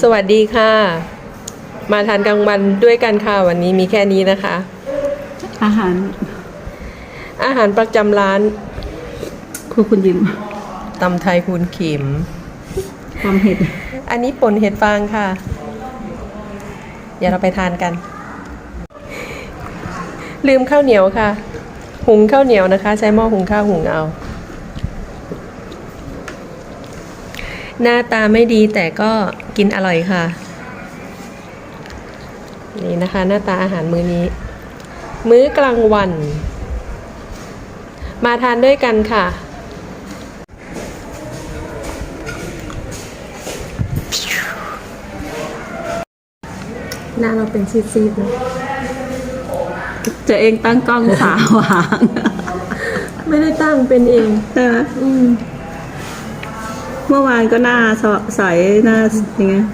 สวัสดีค่ะ มาทานกลางวันด้วยกันค่ะวันนี้มีแค่นี้นะคะ อาหาร อาหารประจำร้านครูคุณยิมตำไทยคูณเข็ม ความเผ็ด อันนี้ป่นเห็ดฟางค่ะ เดี๋ยวเราไปทานกัน ลืมข้าวเหนียวค่ะ หุงข้าวเหนียวนะคะ ใช้หม้อหุงข้าวหุงเอา หน้าตาไม่ดีแต่ก็กินอร่อยค่ะ นี่นะคะ หน้าตาอาหารมื้อนี้ มื้อกลางวัน มาทานด้วยกันค่ะ หน้าเราเป็นซีดๆนะเจะเองตั้งกล้องสาวหาง ไม่ได้ตั้งเป็นเองใช่ไหมอืม เมื่อวานก็หน้าสวใสหน้าอย่างเงี้ย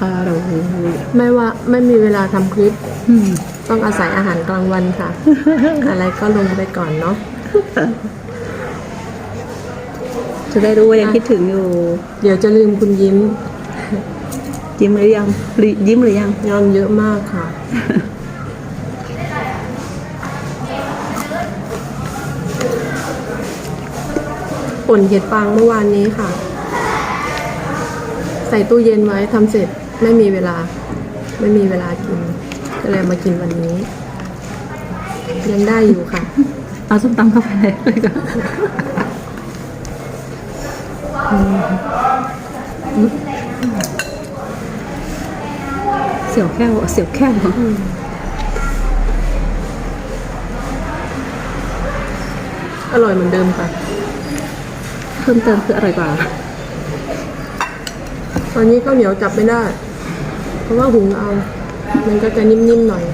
อร่อยไม่ว่าไม่มีเวลาทำคลิปอืมต้องอาศัยอาหารกลางวันค่ะ อะไรก็ลงไปก่อนเนาะจะได้รู้ว่ายังคิดถึงอยู่ เดี๋ยวจะลืมคุณยิ้ม ยิ้มหรือยังหรือยิ้มหรือยังงอนเยอะมากค่ะ ป่นเห็ดฟางเมื่อวานนี้ค่ะ ใส่ตู้เย็นไว้ทำเสร็จไม่มีเวลา ไม่มีเวลากิน ก็เลยมากินวันนี้ ยังได้อยู่ค่ะ เอาส้มตำเข้าไปเลยก่อนเสียวแค่วเสียวแค่วอร่อยเหมือนเดิมค่ะ เพิ่มเติมคืออร่อยกว่า ตอนนี้ข้าวเหนียวจับไม่ได้ เพราะว่าหุงเอา มันก็จะนิ่มๆหน่อย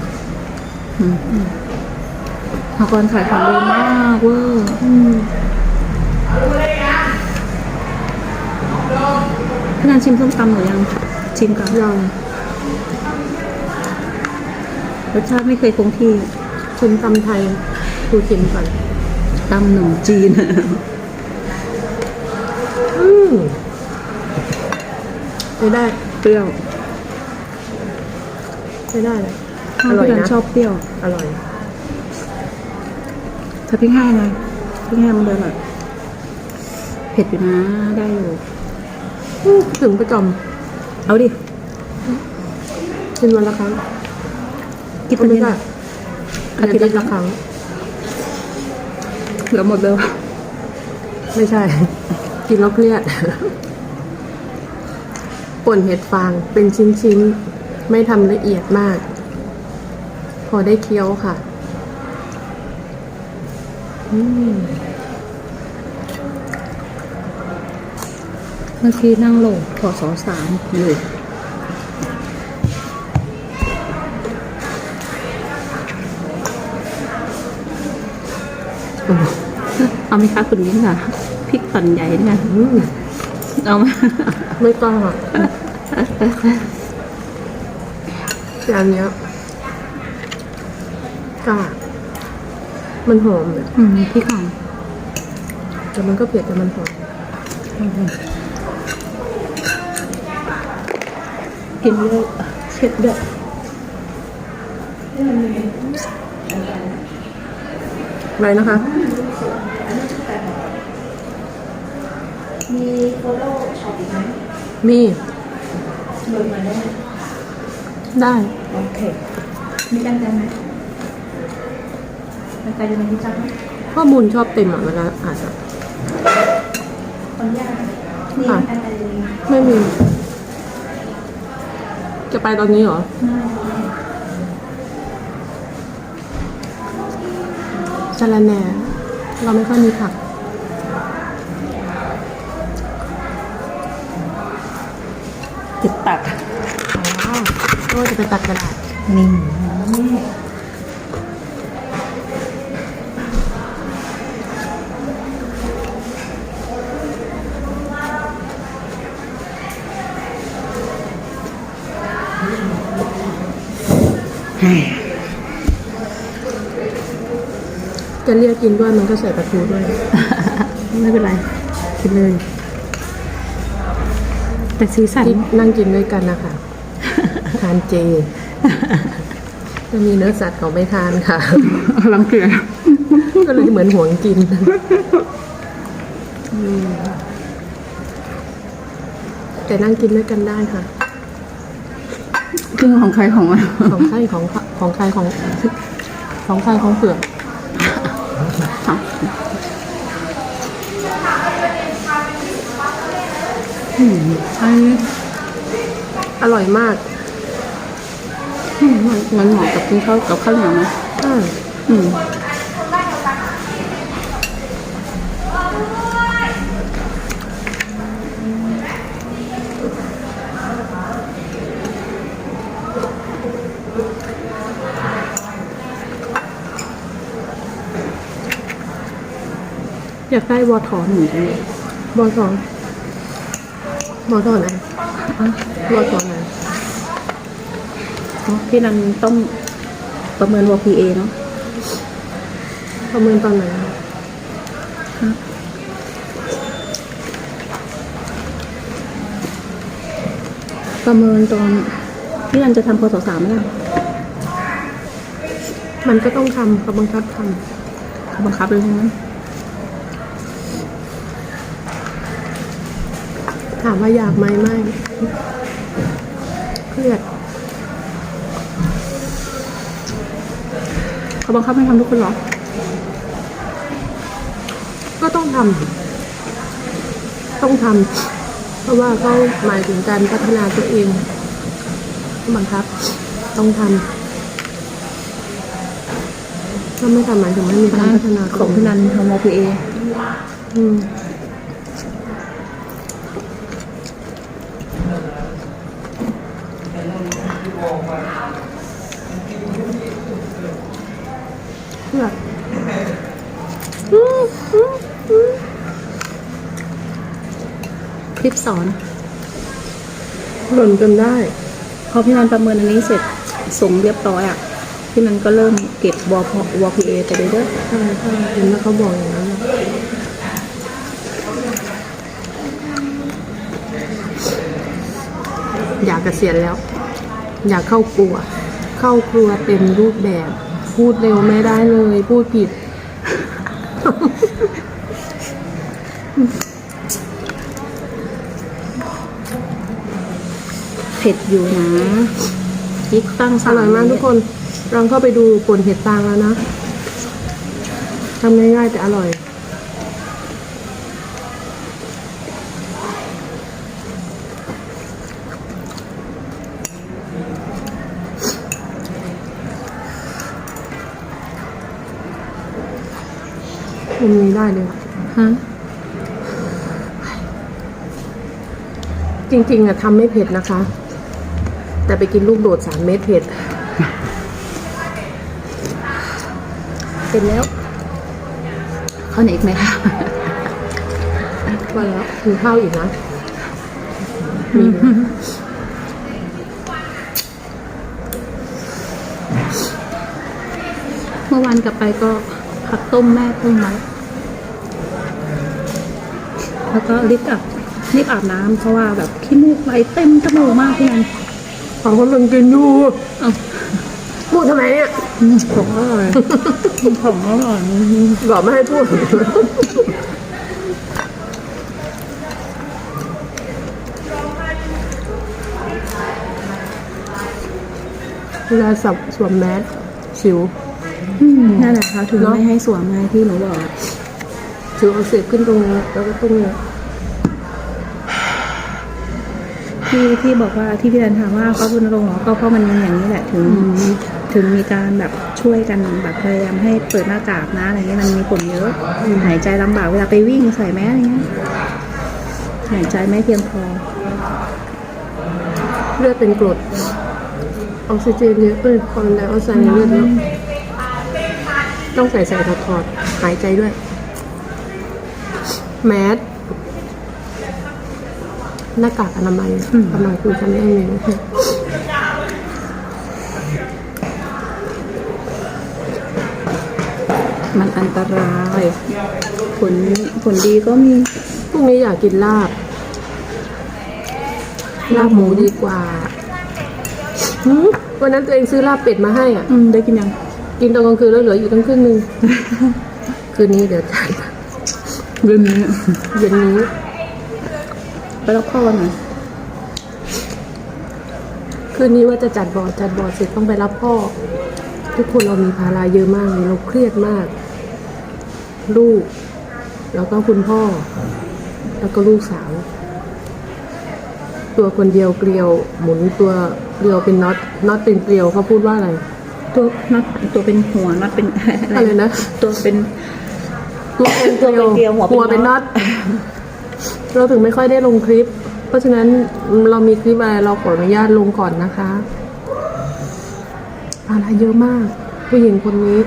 พากรขายของดีมากเวอร์พี่นันชิมส้มตำหรือยัง ชิมก่อนยัง รสชาติไม่เคยคงที่ชิมตำไทยดูชิมก่อนตำหนมจีนอืมใช้ได้เปรี้ยวใช้ได้เลยอถ้าร่อยพี่นันนะชอบเปรี้ยว อร่อย ถ้าพริกแห้งนะพริกแห้งมันเดินแบบเผ็ดอยู่นะ ได้อยู่อืมถึงประจเอาดิำกินวันละครั้ง กินก็ตัวไม่นี้ได้อาอาทิทิตตย์ย์ละละคครั้รั้งงเหลือหมดเลย ไม่ใช่ กินแล้วเครียดป่นเห็ดฟางเป็นชิ้นๆ ไม่ทำละเอียดมาก พอได้เคี้ยวค่ะอืมเมื่อกี้นั่งโหลดขอสอสามอยู่ เอาไหมคะคุณยิ้มค่ะพริกตอนใหญ่เนี่ยอืมเอาไหมไม่กล้าค่ะแต่อันเนี้ยกล้ามันหอมเลยอืมพริกหอมแต่มันก็เผ็ดแต่มันหอมกินเยอะเช็ดเยอะ อะไรนะคะ มีโฟโต้ช็อปอีกไหมมีโดยมาได้ไหมได้ โอเค มีกันกันไหมกันกันอยู่ในที่จังไหมข้อมูลชอบเต็มอะเวลาอ่านอะขออนุญาตมีค่ะกันกันอยู่ในไม่มี จะไปตอนนี้เหรอ สาระแหน่ เราไม่ค่อยมีผัก ติดตัดอ๋อก็จะไปตัดกระดาษนี่ จะเรียกกินด้วยมันก็ใส่ปลาทูด้วย ไม่เป็นไร กินเลย แต่สีสันที่นั่งกินด้วยกันนะคะ ทานเจ จะมีเนื้อสัตว์เขาไม่ทานค่ะลังเกียจก็เลยเหมือนห่วงกินแต่นั่งกินด้วยกันได้ค่ะคือของใครของมันของใครของของใครของของใครของเผือก ใช่ อร่อยมากมันมันเหมาะกับกินข้าวกับข้าวเหนียวนะอ่าอืมอยากได้วอทอนหนึ่งจังเลยวอทอน วอทอนไหนอะวอทอนไหนพี่นันต้องประเมินวอพีเอเนาะประเมินตอนไหนประเมินตอนพี่นันจะทำพศสามไหมล่ะมันก็ต้องทำเขาบังคับทเขาบังคับเลยใช่ไหม ถามว่าอยากไหมไม่เครียดเขาบังคับให้ทำทุกคนเหรอ ก็ต้องทำต้องทำเพราะว่าเขาหมายถึงการพัฒนาตัวเองบังคับ ต้องทำถ้าไม่ทำหมายถึงไม่มีการพัฒนาขตัอวงเอพี่งนันทำวอพีเออืม คลิปสอนหล่นจนได้ พอพี่นันประเมินอันนี้เสร็จส่งเรียบร้อยอะพี่นันก็เริ่มเก็บวอพวอพีเอไปเรื่อยใช่ใช่เห็นแล้วเขาบอกอย่างนั้นแหละอยากเกษียณแล้ว อยากเข้าครัว เข้าครัวเต็มรูปแบบ พูดเร็วไม่ได้เลย พูดผิด ผ็ดอยู่นะยิกตั้งอสามร่อยมากทุกคนลองเข้าไปดูป่นเห็ดฟางแล้วนะทำง่ายๆแต่อร่อยมุมนี้ได้เลย ฮะจริงๆอะทำไม่เผ็ดนะคะ แต่ไปกินลูกโดดสามเม็ดเผ็ดเสร็จแล้วข้าวเหนียวอีกไหมคะว่าแล้วมีข้าวอีกนะมีนะเมื่อวานกลับไปก็ผักต้มแม่ต้มไว้แล้วก็รีบอาบรีบอาบน้ำเพราะว่าแบบขี้มูกไหลเต็มจมูกมากพี่นัน ของคนมันกินอยู่เอ้าพูดทำไมเนี่ยของอร่อยของอร่อยบอกไม่ให้พูดเวลาสับสวมแมสสิวนั่นแหละค่ะถึงเนอะไม่ให้สวมไงที่หนูบอกสิวอักเสบขึ้นตรงนี้แล้วก็ตรงนี้ ที่ที่บอกว่าที่พี่นันถามว่าเขาคุณรงค์เหรอก็เพราะมันอย่างนี้แหละถึง ถึงมีการแบบช่วยกันแบบพยายามให้เปิดหน้ากากนะอะไรเงี้ยมันมีผลเยอะหายใจลำบากเวลาไปวิ่งใส่แมสอะไรเงี้ยหายใจไม่เพียงพอเลือดเป็นกรดออกซิเจนเยอะเอ้ยคาร์บอนไดออกไซด์ในเลือดเยอะต้องใส่ใส่ถอดถอดๆหายใจด้วย แมส หน้ากากอนามัยกำลังคุยกันเรื่องนี้มันอันตราย ผลผลดีก็มีพรุ่งนี้อยากกินลาบ ลาบหมูดีกว่าวันนั้นตัวเองซื้อลาบเป็ดมาให้อะได้กินยัง กินตอนกลางคืนแล้วเหลืออยู่ตั้งครึ่งนึง คืนนี้เดี๋ยวจัดย็นนี้เย็นนี้ ไปรับข้อวันไหนคืนนี้ว่าจะจัดบอร์ดจัดบอร์ดเสร็จต้องไปรับพ่อ ทุกคนเรามีภาระเยอะมากเลยเราเครียดมาก ลูก แล้วก็คุณพ่อ แล้วก็ลูกสาว ตัวคนเดียวเกลียว หมุนตัวเกลียวเป็นน็อตน็อตเป็นเกลียวเขาพูดว่าอะไร ตัวน็อตตัวเป็นหัวน็อตเป็นอะไรนะ ตัวเป็นตัวเป็นเกลียวตัวเป็นเกลียวหัวเป็นเป็นน็น็ออตต เราถึงไม่ค่อยได้ลงคลิป เพราะฉะนั้นเรามีคลิปอะไรเราขออนุญาตลงก่อนนะคะภาระเยอะมาก ผู้หญิงคนนี้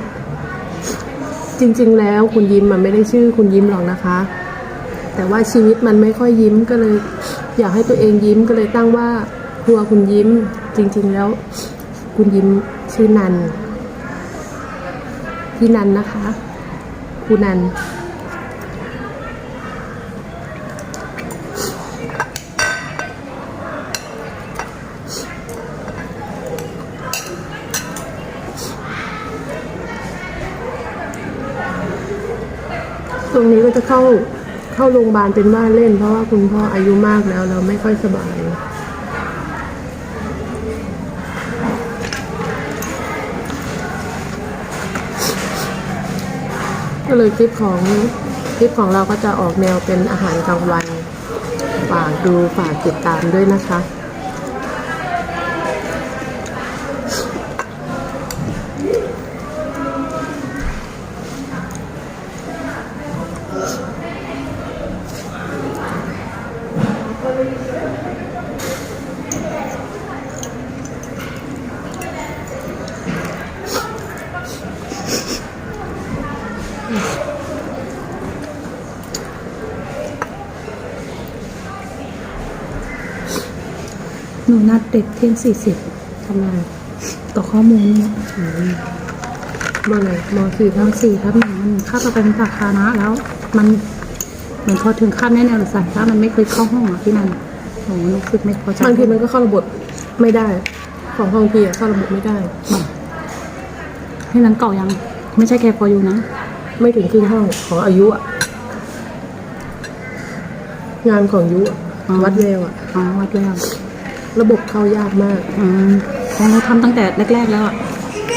จริง ๆ แล้วคุณยิ้มมันไม่ได้ชื่อคุณยิ้มหรอกนะคะ แต่ว่าชีวิตมันไม่ค่อยยิ้มก็เลย อยากให้ตัวเองยิ้มก็เลยตั้งว่าครัวคุณยิ้ม จริง ๆ แล้ว คุณยิ้มชื่อนันพี่นันนะคะคุณนัน ตรงนี้ก็จะเข้าเข้าโรงพยาบาลเป็นว่าเล่น เพราะว่าคุณพ่ออายุมากแล้ว เราไม่ค่อยสบายก็เลยคลิปของคลิปของเราก็จะออกแนวเป็นอาหารกลางวัน ฝากดูฝากติดตามด้วยนะคะ หนูนัดเด็กเที่ยงสี่สิบทำไมต่อข้อมูลเนี่ยเมื่อไหร่มสี่ทั้งสี่ทับหนึ่งมันค่าประกันสาขานะแล้ว มันเหมือนพอถึงขั้นแน่แนวหรือสายถ้ามันไม่เคยเข้าห้องอะพี่นันโอ้รู้สึกไม่พอใจบางทีมันก็เข้าระบบไม่ได้ ของบางทีอะเข้าระบบไม่ได้บอกพี่นันเก่ายัง ไม่ใช่แค่พออยู่นะ ไม่ถึงครึ่งห้องของอายุอะงานของอายุอะอ๋อวัดเร็วอะอ๋อวัดแล้ว ระบบเข้ายากมากอืมของเราทำตั้งแต่แรก ๆ แล้วอะ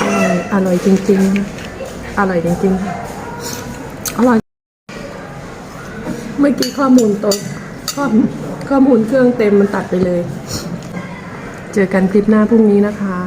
อร่อยอร่อยจริงๆนะอร่อยจริงๆค่ะอร่อย เมื่อกี้ข้อมูลตรงข้อข้อมูลเครื่องเต็มมันตัดไปเลย เจอกันคลิปหน้าพรุ่งนี้นะคะ